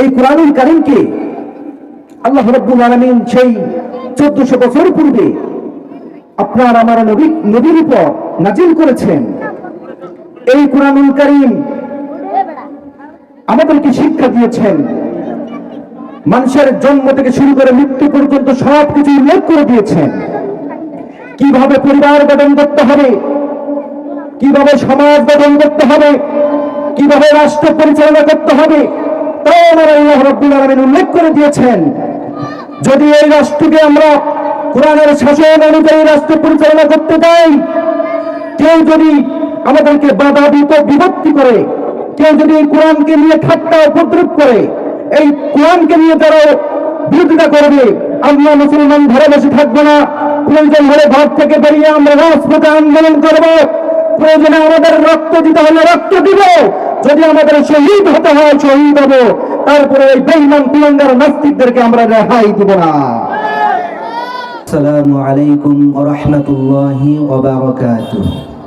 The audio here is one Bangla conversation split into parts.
এই কোরআনুল কারিমকে আল্লাহ রব্বুল আলমিন সেই চোদ্দশো বছর পূর্বে আপনার আমার নবী, নবীর উপর নাজিল করেছেন। এই কোরআনুল কারিম আমাদেরকে শিক্ষা দিয়েছেন। মানুষের জন্ম থেকে শুরু করে মৃত্যু পর্যন্ত সব কিছু উল্লেখ করে দিয়েছেন। কীভাবে পরিবার গঠন করতে হবে? কীভাবে সমাজ গঠন করতে হবে? কীভাবে রাষ্ট্র পরিচালনা করতে হবে? তাও আমার উল্লেখ করে দিয়েছেন। যদি এই রাষ্ট্রকে আমরা কোরআনের শাসন অনুযায়ী রাষ্ট্র পরিচালনা করতে চাই, কেউ যদি আমাদেরকে বাধা দিত বিভক্তি করে, কেউ যদি এই কোরআনকে নিয়ে ঠাট্টা উপদ্রব করে, এই কোরআনকে নিয়ে যারা বিরোধিতা করবে, আমরা মুসলমান ঘরে বসে থাকব না। প্রয়োজন হলে ঘর থেকে বেরিয়ে আমরা রাজপথে আন্দোলন করব। প্রয়োজনে আমাদের রক্ত দিতে হলে রক্ত দিব। যদি আমাদের শহীদ হতে হয়, শহীদ হব। তারপরে এই বেইমান তিরঙ্গার নাস্তিকদেরকে আমরা রেহাই দিব না। আসসালামু আলাইকুম ওয়া রাহমাতুল্লাহি ওয়া বারাকাতুহু।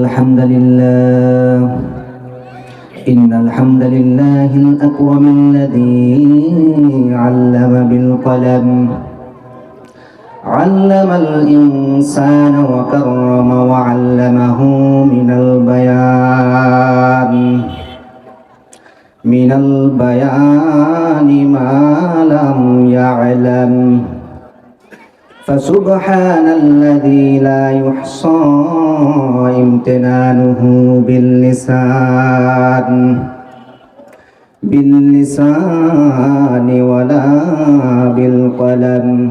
الحمد لله ইন্নাল হামদালিল্লাহিল আকরামিল লাযী الذي علم بالقلم علم الإنسان وكرم وعلمه من البيان. من البيان ما لم يعلم. فسبحان الذي لا يحصى امتنانه باللسان. باللسان ولا بالقلم.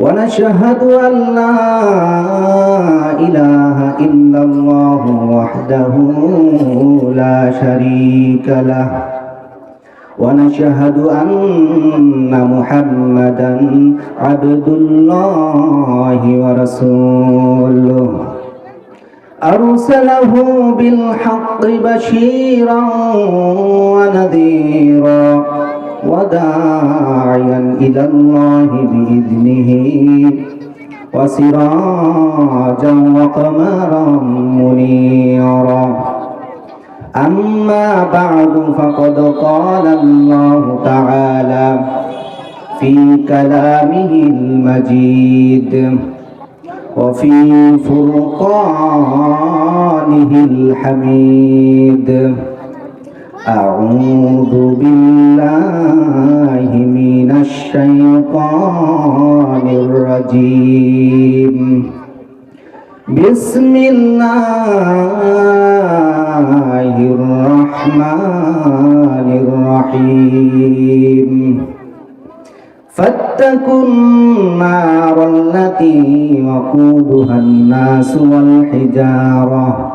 ونشهد أن لا إله إلا الله وحده لا شريك له ونشهد أن محمدا عبد الله ورسوله أرسله بالحق بشيرا ونذيرا وداعيا إلى الله بإذنه وسراجا وقمرا منيرا. أما بعد فقد قال الله تعالى في كلامه المجيد وفي فرقانه الحميد. أعوذ بالله من الشيطان الرجيم بسم الله الرحمن الرحيم فاتقوا النار التي وقودها الناس والحجارة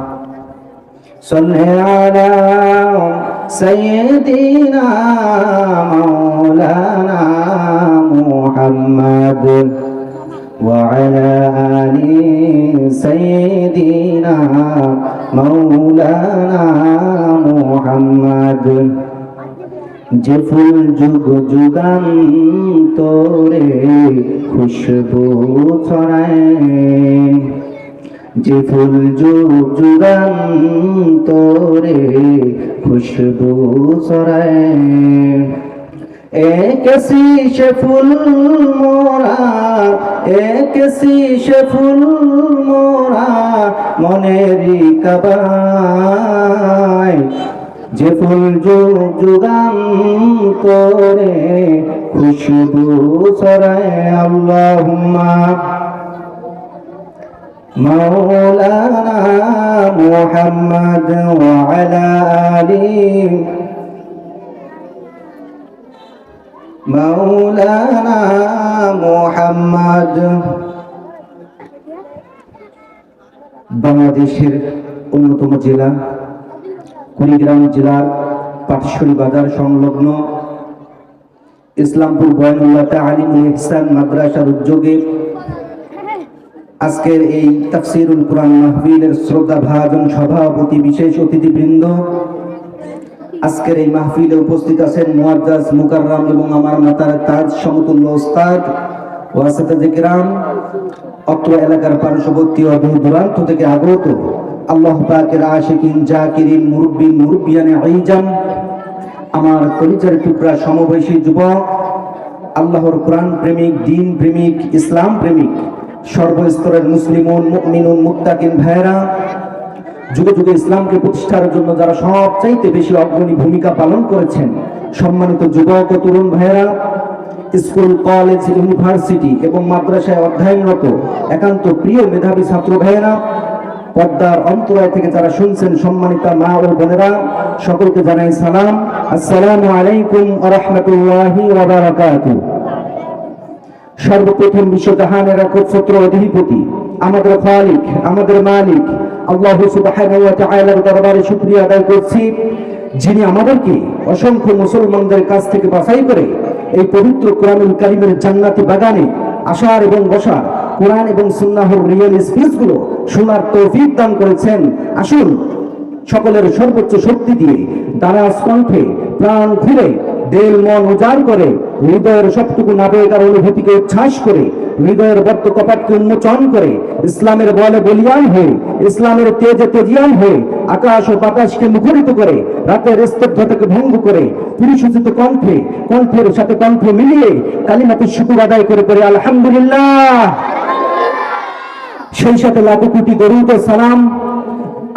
صل على سيدنا مولانا محمد وعلى آل سيدنا مولانا محمد যে ফুল যুগ যুগান্তরে খুশবু ছড়ায় যে ফুল যুগান্তরে খুশবু ছড়ায়। এক শীষে ফুল মোরা, এক শীষে ফুল মোরা মনেরই কাবায়। যে ফুল যুগ যুগান করে খুশবু সরায় আল্লাহুম্মা مولانا محمد وعلى آله مولانا محمد বাংলাদেশের অন্যতম জেলা কুড়িগ্রাম জেলার পাটশরী বাজার সংলগ্ন ইসলামপুর বয়নুল্লাহ আলিমুল ইহসান মাদ্রাসার উদ্যোগে আজকের এই তাফসিরুল কোরআন মাহফিলের শ্রদ্ধা ভাজন সভাপতি বিশেষ অতিথিবৃন্দ, আজকের এই মাহফিলে উপস্থিত আছেন মুয়াজ্জাজ মুকাররাম এবং আমার মাতার তাজ সমতুল্য ওস্তাদ ওয়াসাতাজে গ্রাম অত্র এলাকার পার্শ্ববর্তী ও দূর দূরান্ত থেকে আগত আল্লাহ পাকের আশিকিন, জাকিরিন, মুরব্বিন, মুরব্বিয়ানে আইজাম, আমার কলিজার টুকরা সমবয়সী যুবক, আল্লাহর কোরআন প্রেমিক, দিন প্রেমিক, ইসলাম প্রেমিক সর্বস্তরের মুসলিমুন, মুমিনুন, মুত্তাকিন ভাইরা যুগে যুগে ইসলামকে প্রতিষ্ঠার জন্য যারা সবচাইতে বেশি অগ্রণী ভূমিকা পালন করেছেন, সম্মানিত যুবক ও তরুণ ভাইয়েরা, স্কুল, কলেজ, ইউনিভার্সিটি এবং মাদ্রাসায় অধ্যয়নরত একান্ত প্রিয় মেধাবী ছাত্র ভাইয়েরা পদ্মার অন্তরায় থেকে যারা শুনছেন সম্মানিতা মা ও বোনেরা, সকলকে জানাই সালাম। আসসালামু আলাইকুম রাহমাতুল্লাহি ওয়া বারাকাতুহু। সর্বপ্রথম বিশ্বজাহানের একচ্ছত্র অধিপতি। আমাদের খালিক, আমাদের মালিক। আল্লাহ সুবহানাহু দরবারে শুকরিয়া আদায় করছি। যিনি আমাদেরকে অসংখ্য মুসলমানদের কাছ থেকে বাছাই করে এই পবিত্র কোরআনুল কারিমের জান্নাতি বাগানে আসার এবং বসার কোরআন এবং সুন্নাহর রিয়েল স্পিচগুলো শোনার তৌফিক দান করেছেন। আসুন, সকলের সর্বোচ্চ শক্তি দিয়ে দ্বারা কণ্ঠে প্রাণ খুলে দেল মন উজাড় করে, হৃদয়ের সবটুকু নাবেগ আর অনুভূতিকে উচ্ছ্বাস করে, হৃদয়ের বদ্ধ কপাটকে উন্মোচন করে, ইসলামের বলে বলিয়ান হয়ে, ইসলামের তেজে তেজিয়ান হয়ে, আকাশ ও বাতাসকে মুখরিত করে, রাতের স্তব্ধতাকে ভঙ্গ করে পুরুষোচিত কণ্ঠে, কণ্ঠের সাথে কণ্ঠ মিলিয়ে কালিমাতে শুকুর আদায় করে করে আলহামদুলিল্লাহ। সেই সাথে লাখো কোটি দরুদ ও সালাম,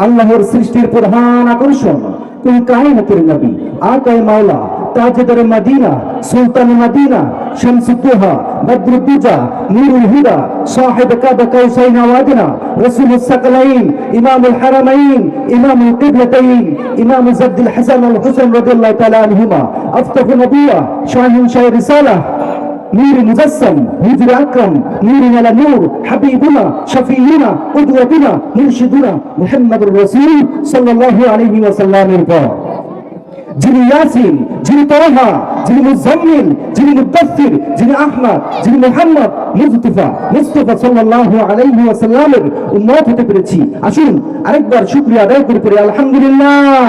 আল্লাহর সৃষ্টির প্রধান আকর্ষণ কোন কায়নাতের নবী আকায় মাওলা তাজদার মদিনা সুলতান মদিনা শামসুদ্দোহা বদরুদ্দুজা নুরুল হুদা সাহেব কাবা কাউসাইন ওয়াদনা رسول الثقلين إمام الحرمين إمام القبلتين إمام زد الحسن والحسن رضي الله تعالى عنهما أفتح نبوة شاهن شاي رسالة نور مجسم نور أكرم نور على نور حبيبنا شفيعنا قدوتنا مرشدنا محمد الرسول صلى الله عليه وسلم البار যিনি ইয়াসিন, যিনি তোহা যিনি মুজাম্মিল, যিনি মুদাফির যিনি আহমদ, যিনি মুহাম্মদ, মুজতফা, মুস্তফা সাল্লাল্লাহু আলাইহি ওয়াসাল্লামের উম্মত হতে পেরেছি। আসুন আরেকবার শুকরিয়া আদায় করে, পড়ি আলহামদুলিল্লাহ।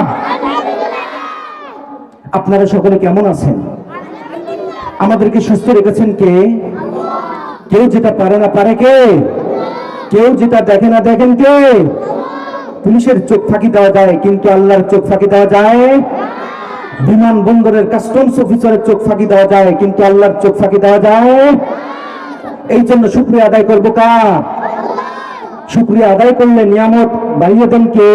আপনারা সকলে কেমন আছেন? আমাদেরকে সুস্থ রেখেছেন কে? কেউ যেটা পারে না পারে কে? কেউ যেটা দেখে না দেখেন কে? পুলিশের চোখ ফাঁকি দেওয়া যায়, কিন্তু আল্লাহর চোখ ফাঁকি দেওয়া যায়। বিমান বন্দরের কাস্টমস অফিসারের চোখ ফাঁকি দেওয়া যায়, কিন্তু আল্লাহর চোখ ফাঁকি দেওয়া যায়? এই জন্য শুক্রিয়া আদায় করব কার শুক্রিয়া আদায় করলে নিয়ামত বাড়িয়ে দেন কে?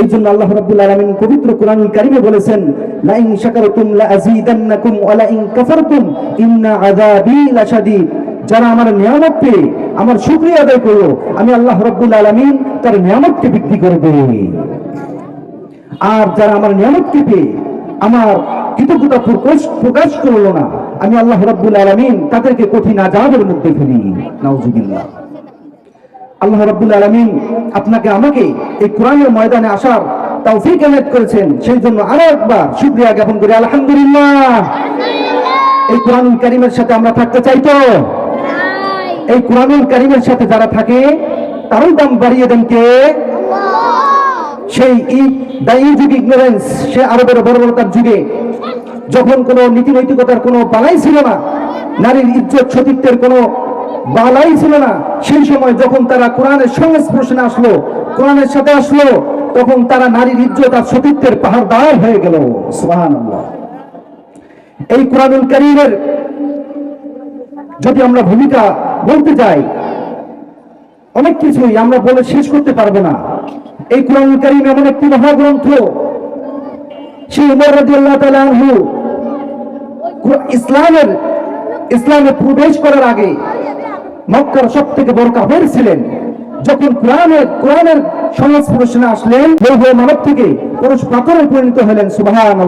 এই জন্য আল্লাহ রাব্বুল আলামিন পবিত্র কোরআনুল কারীমে বলেছেন লা ইন শাকারতুম লা আযীদান্নাকুম ওয়া লা ইন কাফারতুম, ইন্না আযাবি লাশাদীদ যারা আমার নিয়ামত পেয়ে আমার শুকরিয়া আদায় করল, আমি আল্লাহ রাব্বুল আলামিন তার নিয়ামতকে বৃদ্ধি করে দেই। আর যারা আমার নিয়ামতকে পেয়ে আমার কৃতজ্ঞতা প্রকাশ প্রকাশ করল না, আমি আল্লাহ রাব্বুল আলামিন তাদেরকে কঠিন আযাবের মধ্যে ফেলি নাউজুবিল্লাহ। আল্লাহ রাব্বুল আলামিন আপনাকে আমাকে এই কোরআনের ময়দানে আসার তৌফিক এনায়েত করেছেন। সেই জন্য আরও একবার শুকরিয়া জ্ঞাপন করি। আলহামদুলিল্লাহ। এই কোরআনুল কারীমের সাথে আমরা থাকতে চাই তো? এই কোরআনুল কারীমের সাথে যারা থাকে, তারও দাম বাড়িয়ে দেন কে? সেই দ্য ইজ অফ ইগনোরেন্স সে আরবের বর্বরতার যুগে যখন কোনো নীতিনৈতিকতার কোনো বালাই ছিল না, নারীর ইজ্জত সতীত্বের কোনো বালাই ছিল না, সেই সময় যখন তারা কোরআনের সংস্পর্শনে আসলো, কোরআনের সাথে আসলো, তখন তারা নারীর ইজ্জত আর সতীত্বের পাহাড় হয়ে গেল। এই কোরআনুল কারীমের যদি আমরা ভূমিকা বলতে যাই, অনেক কিছুই আমরা বলে শেষ করতে পারব না। এই কোরআনুল কারীম এমন একটি মহাগ্রন্থ, সেই উমর রাদিয়াল্লাহু তাআলা আনহু ইসলামের, ইসলামে প্রবেশ করার আগে মক্কার সব থেকে বড় কাফের ছিলেন। যখন কোরআনের কোরআনের সংস্পর্শনে আসলেন লৌহ মানব থেকে পুরুষ পাথরে পরিণত হলেন সুবাহান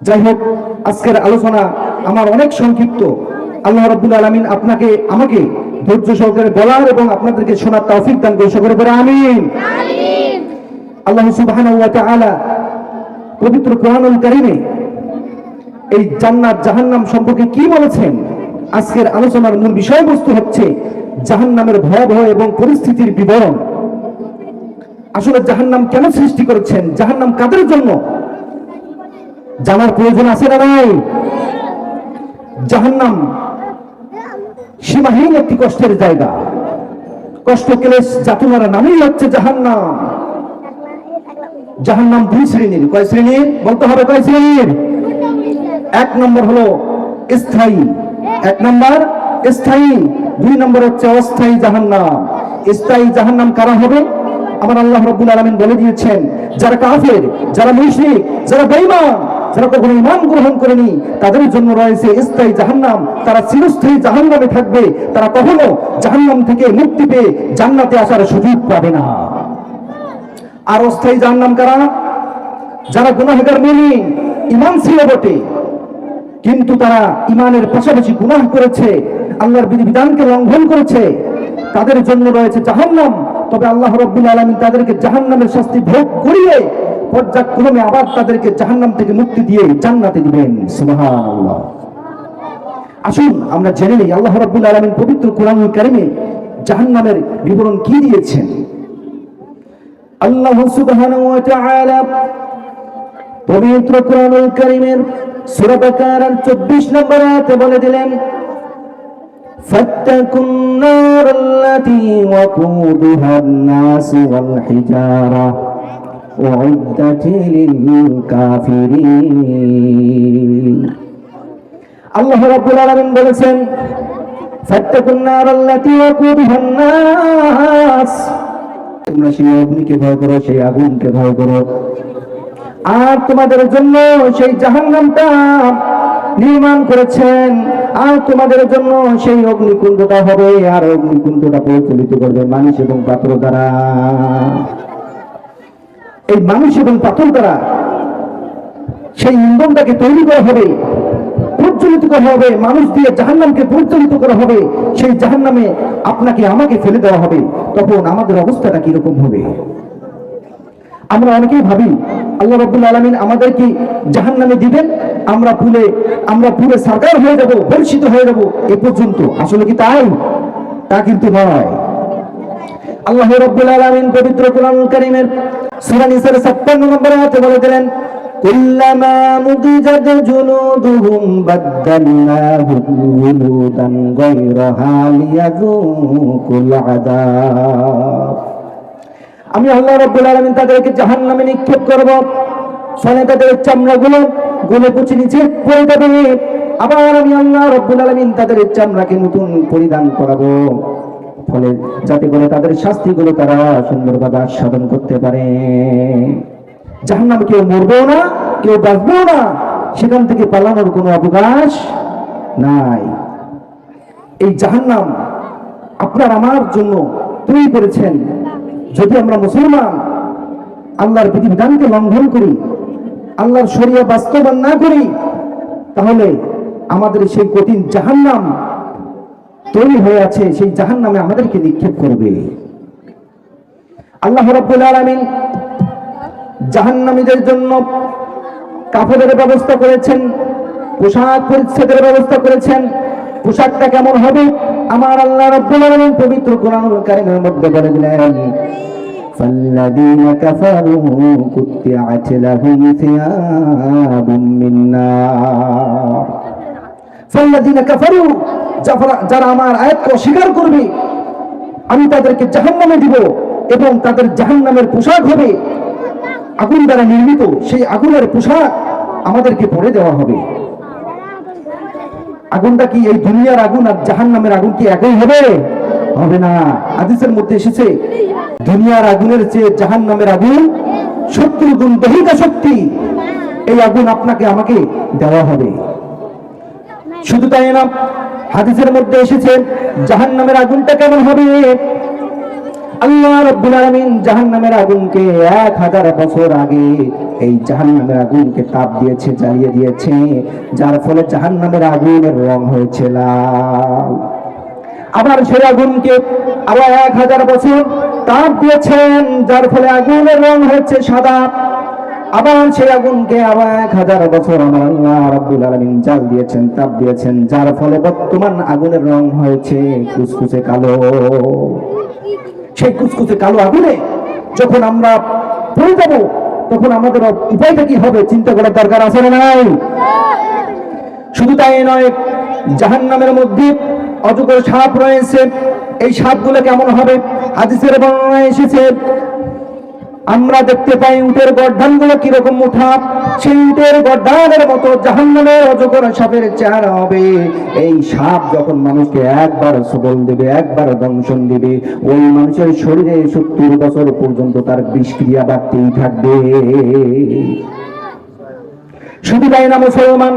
যাই হোক, আজকের আলোচনা আমার অনেক সংক্ষিপ্ত। আল্লাহ রাব্বুল আলামিন আপনাকে, আমাকে ধৈর্য সহকারে বলার এবং আপনাদেরকে শোনার তৌফিক দান করে সকলে বলে আমিন। আল্লাহ সুবহানাহু ওয়া তাআলা পবিত্র কোরআনুল কারীমে এই জান্নাত জাহান্নাম সম্পর্কে কি বলেছেন? আজকের আলোচনার মূল বিষয়বস্তু হচ্ছে জাহান্নামের ভয়াবহ এবং পরিস্থিতির বিবরণ। আসলে জাহান্নাম কেন সৃষ্টি করেছেন? জাহান্নাম কাদের জন্য? জানার প্রয়োজন আছে না নাই? জাহান্নাম সীমাহীন একটি কষ্টের জায়গা। কষ্ট ক্লেশ যাতনার নামেই হচ্ছে জাহান্নাম। জাহান্নাম দুই শ্রেণির। কয় শ্রেণির? বলতে হবে কয় শ্রেণির? এক নম্বর হলো স্থায়ী। এক নম্বর স্থায়ী। দুই নম্বর হচ্ছে অস্থায়ী জাহান্নাম। স্থায়ী জাহান্নাম কারা হবে? আমার আল্লাহ রাব্বুল আলামিন বলে দিয়েছেন, যারা কাফের, যারা মুশরিক, যারা বেঈমান যারা কখনো ইমান গ্রহণ করেনি, তাদের জন্য রয়েছে স্থায়ী জাহান্নাম। তারা চিরস্থায়ী জাহান্নামে থাকবে। তারা কখনো জাহান্নাম থেকে মুক্তি পেয়ে জান্নাতে আসার সুযোগ পাবে না। আর অস্থায়ী জাহান্নাম কারা? যারা গুনাহগার মেনে ইমান ছিল বটে, কিন্তু তারা ইমানের পাশাপাশি গুনাহ করেছে, আল্লাহর বিধিবিধানকে লঙ্ঘন করেছে, তাদের জন্য রয়েছে জাহান্নাম। তবে আল্লাহ রব্বুল আলমিন তাদেরকে জাহান্নামের শাস্তি ভোগ করিয়ে পর্যায়ক্রমে আবার তাদেরকে জাহান্নাম থেকে মুক্তি দিয়ে জান্নাতে দিবেন সুবহানাল্লাহ আসুন আমরা জেনে নিই আল্লাহ রব্বুল আলমিন পবিত্র কোরআনুল কারিমে জাহান্নামের বিবরণ কি দিয়েছেন আল্লাহ সুবহানাহু ওয়া তাআলা পবিত্র কোরআনুল কারীমের সূরা বাকারার 24 নম্বর আয়াতে বলে দিলেন فاتقوا النار التي وقودها الناس والحجارة أعدت للكافرين আল্লাহ রাব্বুল আলামিন বলেছেন ফাত্তাকুন নার আল্লাতী ওয়াকুদুহা নাস তোমরা সেই অগ্নিকে ভয় করো সেই আগুনকে ভয় করো আর তোমাদের জন্য সেই জাহান্নামটা নির্মাণ করেছেন আর তোমাদের জন্য সেই অগ্নিকুণ্ডটা হবে আর অগ্নিকুণ্ডটা পরিচালিত করবে মানুষ এবং পাথর দ্বারা এই মানুষ এবং পাথর দ্বারা সেই ইন্ধনটাকে তৈরি করা হবে, প্রজ্বলিত করা হবে, মানুষ দিয়ে জাহান্নামকে পরিচালিত করা হবে, সেই জাহান্নামে আপনাকে, আমাকে ফেলে দেওয়া হবে। তখন আমাদের অবস্থাটা কীরকম হবে? আমরা অনেকেই ভাবি, আল্লাহ রব্বুল আলমিন আমাদেরকে জাহান নামে দিবেন, আমরা পুলে আমরা পুরে সরকার হয়ে যাব, বর্ষিত হয়ে যাব, এ পর্যন্ত। আসলে কি তাই? তা কিন্তু নয়। আল্লাহ রব্বুল আলমিন পবিত্র কোরআন কারিমের সূরা নিসার 56 নম্বর আয়াতে বলে দিলেন, কুল্লামা মুদিজাত জুনুদুহুম বাদদালনাহুম জুলুদান গায়রাহা লিয়াযুকুল আযাব। আমি আল্লাহ রাব্বুল আলামিন তাদেরকে জাহান্নামে নিক্ষেপ করব। ফলে তাদের চামড়াগুলো গলে পচে নিচে পড়ে যাবে। আবার আমি আল্লাহ রাব্বুল আলামিন তাদের চামড়াকে নতুন পরিধান করাবো। ফলে যাতে করে তাদের শাস্তিগুলো তারা সুন্দরভাবে আস্বাদন করতে পারে। জাহান্নামে কেউ মরবেও না, কেউ বাঁচবেও না, সেখান থেকে পালানোর কোনো অবকাশ নাই। এই জাহান্নাম আপনার আমার জন্য তৈরি করেছেন। যদি আমরা মুসলমান আল্লাহর বিধিবিধানকে লঙ্ঘন করি, আল্লাহর শরিয়া বাস্তবায়ন না করি, তাহলে আমাদের সেই কঠিন জাহান্নাম তৈরি হয়ে আছে সেই জাহান্নামে আমাদেরকে নিক্ষেপ করবে আল্লাহ রাব্বুল আলামিন জাহান্নামীদের জন্য কাপড়ের ব্যবস্থা করেছেন পোশাক পরিচ্ছেদের ব্যবস্থা করেছেন পোশাকটা কেমন হবে আমার আল্লাহ রাব্বুল আলামিন পবিত্র কোরআনুল কারীমের মধ্যে বলে দিলেন فالذين كفروا قطعت لهم ثياب من نار فالذين كفروا যারা- আমার আয়াতকে অস্বীকার করবে, আমি তাদেরকে জাহান্নামে দিব এবং তাদের জাহান্নামের পোশাক হবে। আগুন দ্বারা নির্মিত সেই আগুনের পোশাক আমাদেরকে পরে দেওয়া হবে। আগুনটা কি এই দুনিয়ার আগুন আর জাহান নামের আগুন কি একই হবে? হবে না। হাদিসের মধ্যে এসেছে, দুনিয়ার আগুনের চেয়ে জাহান নামের আগুন সত্তর গুণ দহিতা শক্তি। এই আগুন আপনাকে আমাকে দেওয়া হবে। শুধু তাই না হাদিসের মধ্যে এসেছে, জাহান্নামের আগুনটা কেমন হবে? আল্লাহ রব্বুল আলামিন জাহান্নামের আগুনকে এক হাজার বছর আগে এই জাহান্নামের আগুনকে তাপ দিয়েছে, জ্বালিয়ে দিয়েছে, যার ফলে জাহান্নামের আগুনের রং হয়েছে লাল। আবার সেই আগুনকে আবার এক হাজার বছর তাপ দিয়েছেন, যার ফলে আগুনের রং হয়েছে সাদা। আবার সেই আগুনকে আবার এক হাজার বছর আমার আল্লাহ রাব্বুল আলামিন জাল দিয়েছেন, তাপ দিয়েছেন, যার ফলে বর্তমান আগুনের রং হয়েছে কুচকুচে কালো। সেই কুচকুচে কালো আগুনে যখন আমরা পড়ে যাব, তখন আমাদের উপায়টা কি হবে চিন্তা করার দরকার আছে না নাই? শুধু তাই নয়, জাহান্নামের মধ্যে অজগর সাপ রয়েছে, এই সাপগুলো কেমন হবে? হাদিসের বর্ণনায় এসেছে আমরা দেখতে পাই উটের গর্ধানগুলো কীরকম উঠা সেই উটের গর্ধানের মতো জাহান্নামের অজগর সাপের চেহারা হবে। এই সাপ যখন মানুষকে একবার সবল দেবে, একবার দংশন দিবে, ওই মানুষের শরীরে সত্তর বছর পর্যন্ত তার বিষক্রিয়া বাড়তেই থাকবে। শুধু তাই না, মুসলমান,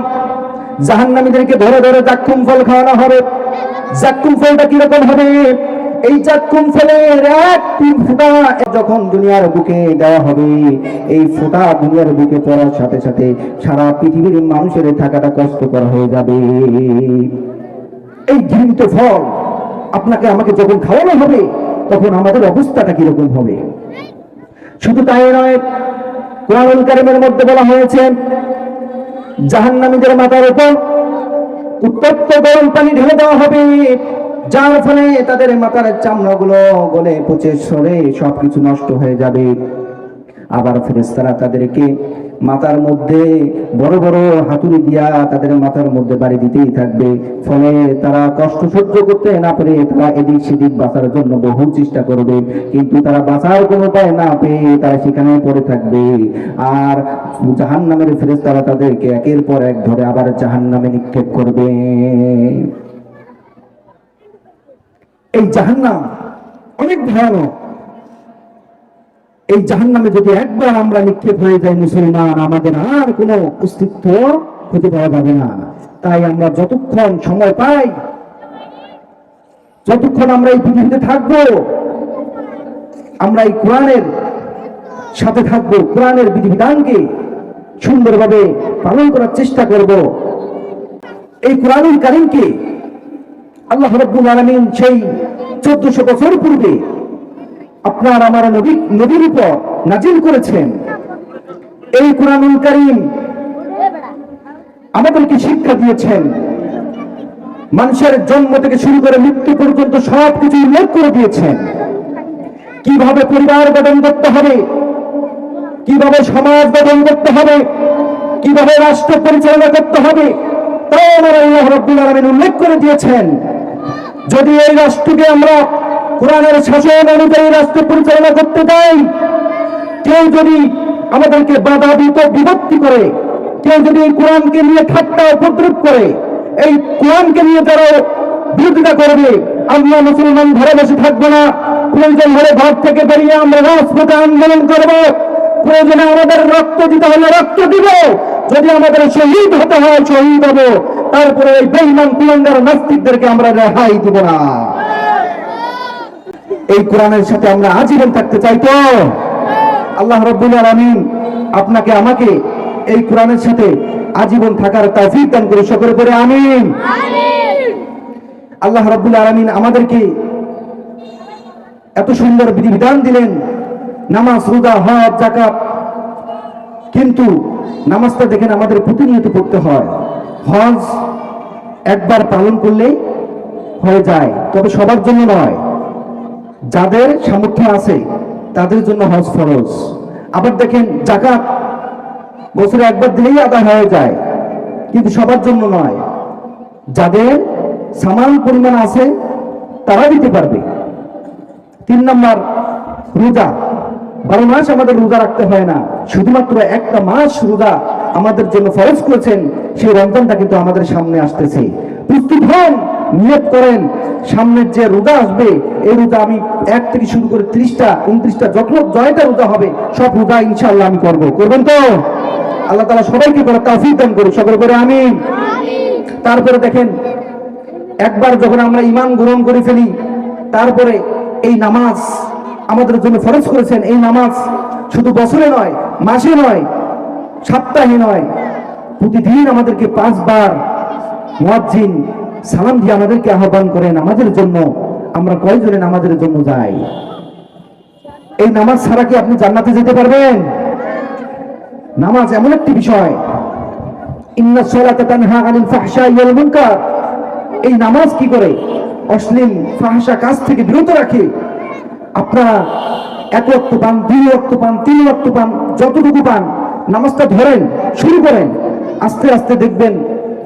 জাহান্নামীদেরকে ধরে ধরে জাক্কুম ফল খাওয়ানো হবে। জাক্কুম ফলটা কীরকম হবে? এই জাক্কুম ফলের এক তিন যখন দুনিয়ার বুকে দেওয়া হবে, এই ফোঁটা দুনিয়ার বুকে পড়ার সাথে সাথে সারা পৃথিবীর মানুষের থাকাটা কষ্টকর হয়ে যাবে। এই ঘৃণিত ফল আপনাকে আমাকে যখন খাওয়ানো হবে, তখন আমাদের অবস্থাটা কীরকম হবে? শুধু তাই নয়, কোরআনুল কারিমের মধ্যে বলা হয়েছে, জাহান্নামীদের মাথার উপর উত্তপ্ত গরম পানি ঢেলে দেওয়া হবে। যার ফলে তাদের মাথার চামড়াগুলো গলে পচে সরে সবকিছু নষ্ট হয়ে যাবে। আবার ফেরেস্তারা তাদেরকে মাথার মধ্যে বড় বড় হাতুড়ি দিয়া তাদের মাথার মধ্যে বাড়ি দিতেই থাকবে। ফলে তারা কষ্ট সহ্য করতে না পেরে তারা এদিক সেদিক বাঁচার জন্য বহু চেষ্টা করবে। কিন্তু তারা বাঁচার কোনো উপায় না পেয়ে তারা সেখানে পড়ে থাকবে। আর জাহান নামের ফেরেস্তারা তাদেরকে একের পর এক ধরে আবার জাহান নামে নিক্ষেপ করবে। এই জাহান্নাম অনেক ভয়ানক। এই জাহান্নামে যদি একবার আমরা নিক্ষেপ হয়ে যাই মুসলমান, আমাদের আর কোনো অস্তিত্ব খুঁজে পাওয়া যাবে না। তাই আমরা যতক্ষণ সময় পাই, যতক্ষণ আমরা এই পৃথিবীতে থাকব, আমরা এই কোরআনের সাথে থাকব, কোরআনের বিধিবিধানকে সুন্দরভাবে পালন করার চেষ্টা করব। এই কোরআনুল কারিমকে আল্লাহ রব্বুল আলমিন সেই চোদ্দশো বছর পূর্বে আপনার আমার নবী, নবীর উপর নাজিল করেছেন। এই কোরআনুল কারিম আমাদেরকে শিক্ষা দিয়েছেন। মানুষের জন্ম থেকে শুরু করে মৃত্যু পর্যন্ত সব কিছু উল্লেখ করে দিয়েছেন। কীভাবে পরিবার গঠন করতে হবে? কীভাবে সমাজ গঠন করতে হবে? কীভাবে রাষ্ট্র পরিচালনা করতে হবে? তাও আমার আল্লাহ রব্বুল আলমিন উল্লেখ করে দিয়েছেন। যদি এই রাষ্ট্রকে আমরা কোরআনের শাসন অনুযায়ী রাষ্ট্র পরিচালনা করতে চাই, কেউ যদি আমাদেরকে বাধা দিত, বিভক্তি করে, কেউ যদি এই কোরআনকে নিয়ে ঠাট্টা, উপদ্রব করে, এই কোরআনকে নিয়ে যারা বিরোধিতা করবে, আমরা মুসলমান ঘরে বসে থাকব না, প্রয়োজন হলে ঘর থেকে বেরিয়ে আমরা রাজপথে আন্দোলন করব, প্রয়োজনে আমাদের রক্ত দিতে হলে রক্ত দিব, যদি আমাদের শহীদ হতে হয়, শহীদ হব। তারপরে এই বেইমান কুলঙ্গার নাস্তিকদেরকে আমরা রেহাই দিব না। এই কোরআনের সাথে আমরা আজীবন থাকতে চাই তো? আল্লাহ রব্বুল আলামিন আপনাকে, আমাকে এই কোরআনের সাথে আজীবন থাকার তৌফিক দান করে সকলে করে আমিন। আল্লাহ রব্বুল আলামিন আমাদেরকে এত সুন্দর বিধিবিধান দিলেন। নামাজ, রোজা, হজ জাকাত কিন্তু নামাজটা দেখেন আমাদের প্রতিনিয়ত পড়তে হয়। হজ একবার পালন করলেই হয়ে যায়, তবে সবার জন্য নয়। যাদের সামর্থ্য আছে, তাদের জন্য হজ ফরজ। আবার দেখেন জাকাত বছরে একবার দিলেই আদায় হয়ে যায়, কিন্তু সবার জন্য নয়। যাদের সামান পরিমাণ আছে, তারা দিতে পারবে। তিন নম্বর, রোজা। বারো মাস আমাদের রোজা রাখতে হয় না। শুধুমাত্র একটা মাস রোজা আমাদের জন্য ফরজ করেছেন, সেই রমজানটা কিন্তু আমাদের সামনে আসতেছে। প্রস্তুত হন, নিয়ত করেন, সামনের যে রোজা আসবে, এই রোজা আমি এক থেকে শুরু করে ত্রিশটা, উনত্রিশটা, যত জয়টা রোজা হবে, সব রোজা ইনশাল্লাহ আমি করব। করবেন তো? আল্লাহ তালা সবাইকে করে তাফিক দান করি সকল করে আমি তারপরে দেখেন, একবার যখন আমরা ইমান গ্রহণ করে ফেলি, তারপরে এই নামাজ আমাদের জন্য ফরজ করেছেন। এই নামাজ শুধু বছরে নয়, মাসে নয় সপ্তাহে নয় প্রতিদিন আমাদেরকে পাঁচবার মুয়াজ্জিন সালাম দিয়ে আমাদেরকে আহ্বান করেন, আমাদের জন্য, আমরা কয়জনে নামাজের জন্য যাই? এই নামাজ ছাড়া কি আপনি জান্নাতে যেতে পারবেন? নামাজ এমন একটি বিষয়। এই নামাজ কি করে? অশ্লীল ফাহশা কাজ থেকে বিরত রাখে। আপনারা এক ওয়াক্ত পান, দুই ওয়াক্ত পান, তিন ওয়াক্ত পান, যতটুকু পান নামাজটা ধরেন, শুরু করেন। আস্তে আস্তে দেখবেন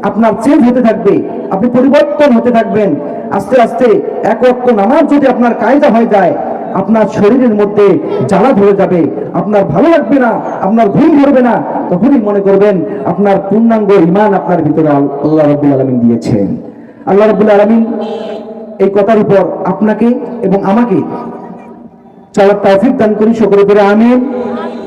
আপনার চেঞ্জ হতে থাকবে, আপনি পরিবর্তন হতে থাকবেন। আস্তে আস্তে এক ওয়াক্ত নামাজ যদি আপনার কায়দা হয়ে যায়, আপনার শরীরের মধ্যে জ্বালা ধরে যাবে, আপনার ভালো লাগবে না, আপনার ঘুম ধরবে না, তখনই মনে করবেন আপনার পূর্ণাঙ্গ ইমান আপনার ভিতরে আল্লাহ রব্বুল আলমিন দিয়েছেন। আল্লাহ রব্বুল আলমিন এই কথার উপর আপনাকে এবং আমাকে চলার তৌফিক দান করি, সকলে করে আমিন।